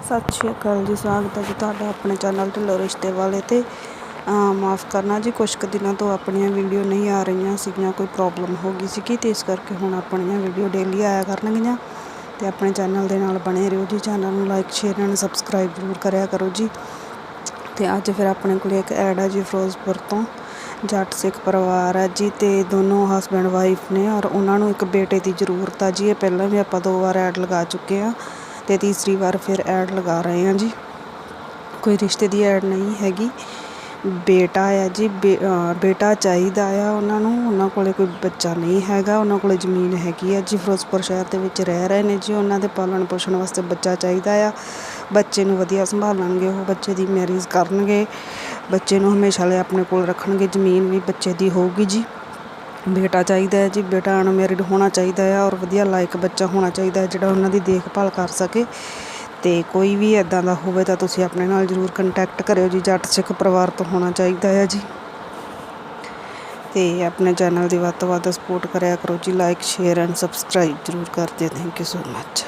ਸਤਿ ਸ਼੍ਰੀ ਅਕਾਲ ਜੀ, ਸਵਾਗਤ ਹੈ ਜੀ ਤੁਹਾਡਾ ਆਪਣੇ ਚੈਨਲ ਢਿੱਲੋਂ ਰਿਸ਼ਤੇ ਵਾਲੇ ਤੇ। ਮਾਫ ਕਰਨਾ ਜੀ ਕੁਝ ਕੁ ਦਿਨਾਂ ਤੋਂ ਆਪਣੀਆਂ ਵੀਡੀਓ ਨਹੀਂ ਆ ਰਹੀਆਂ ਸੀਗੀਆਂ, ਕੋਈ ਪ੍ਰੋਬਲਮ ਹੋ ਗਈ ਸੀਗੀ ਤੇ ਇਸ ਕਰਕੇ ਹੁਣ ਆਪਣੀਆਂ ਵੀਡੀਓ ਡੇਲੀ ਆਇਆ ਕਰਨਗੀਆਂ ਤੇ ਆਪਣੇ ਚੈਨਲ ਦੇ ਨਾਲ ਬਣੇ ਰਹੋ ਜੀ। ਚੈਨਲ ਨੂੰ ਲਾਈਕ, ਸ਼ੇਅਰ ਐਂਡ ਸਬਸਕ੍ਰਾਈਬ ਜ਼ਰੂਰ ਕਰਿਆ ਕਰੋ ਜੀ। ਤੇ ਅੱਜ ਫਿਰ ਆਪਣੇ ਕੋਲ ਇੱਕ ਐਡ ਹੈ ਜੀ, ਫਿਰੋਜ਼ਪੁਰ ਤੋਂ। ਜੱਟ ਸਿੱਖ ਪਰਿਵਾਰ ਹੈ ਜੀ ਤੇ ਦੋਨੋਂ ਹਸਬੈਂਡ ਵਾਈਫ ਨੇ ਔਰ ਉਹਨਾਂ ਨੂੰ ਇੱਕ ਬੇਟੇ ਦੀ ਜ਼ਰੂਰਤ ਆ ਜੀ। ਇਹ ਪਹਿਲਾਂ ਵੀ ਆਪਾਂ ਦੋ ਵਾਰ ਐਡ ਲਗਾ ਚੁੱਕੇ ਆ। ਤੇ ਤੀਸਰੀ ਵਾਰ ਫਿਰ ਐਡ ਲਗਾ ਰਹੇ ਹਾਂ ਜੀ। ਕੋਈ ਰਿਸ਼ਤੇ ਦੀ ਐਡ ਨਹੀਂ ਹੈਗੀ। ਬੇਟਾ ਆ ਜੀ, ਬੇ- ਬੇਟਾ ਚਾਹੀਦਾ ਆ ਉਹਨਾਂ ਨੂੰ। ਉਹਨਾਂ ਕੋਲੇ ਕੋਈ ਬੱਚਾ ਨਹੀਂ ਹੈਗਾ, ਉਹਨਾਂ ਕੋਲੇ ਜ਼ਮੀਨ ਹੈਗੀ ਆ ਜੀ। ਫਿਰੋਜ਼ਪੁਰ ਸ਼ਹਿਰ ਦੇ ਵਿੱਚ ਰਹਿ ਰਹੇ ਨੇ ਜੀ। ਉਹਨਾਂ ਦੇ ਪਾਲਣ ਪੋਸ਼ਣ ਵਾਸਤੇ ਬੱਚਾ ਚਾਹੀਦਾ ਆ। ਬੱਚੇ ਨੂੰ ਵਧੀਆ ਸੰਭਾਲਣਗੇ, ਉਹ ਬੱਚੇ ਦੀ ਮੈਰਿਜ ਕਰਨਗੇ। ਬੱਚੇ ਨੂੰ ਹਮੇਸ਼ਾ ਲਈ ਆਪਣੇ ਕੋਲ ਰੱਖਣਗੇ। ਜ਼ਮੀਨ ਵੀ ਬੱਚੇ ਦੀ ਹੋਊਗੀ ਜੀ। ਬੇਟਾ ਚਾਹੀਦਾ ਹੈ ਜੀ, ਬੇਟਾ ਅਨਮੈਰਿਡ ਹੋਣਾ ਚਾਹੀਦਾ ਹੈ ਔਰ ਵਧੀਆ ਲਾਇਕ ਬੱਚਾ ਹੋਣਾ ਚਾਹੀਦਾ ਹੈ ਜਿਹੜਾ ਉਹਨਾਂ ਦੀ ਦੇਖਭਾਲ ਕਰ ਸਕੇ। ਤੇ ਕੋਈ ਵੀ ਇਦਾਂ ਦਾ ਹੋਵੇ ਤਾਂ ਤੁਸੀਂ ਆਪਣੇ ਨਾਲ ਜ਼ਰੂਰ ਕੰਟੈਕਟ ਕਰਿਓ ਜੀ, ਜੱਟ ਸਿੱਖ ਪਰਿਵਾਰ ਤੋਂ ਹੋਣਾ ਚਾਹੀਦਾ ਹੈ ਜੀ। ਤੇ ਆਪਣੇ ਚੈਨਲ ਦੀ ਵੱਧ ਤੋਂ ਵੱਧ ਸਪੋਰਟ ਕਰਿਆ ਕਰੋ ਜੀ ਲਾਈਕ ਸ਼ੇਅਰ ਐਂਡ ਸਬਸਕ੍ਰਾਈਬ ਜ਼ਰੂਰ ਕਰ ਦਿਓ। Thank you so much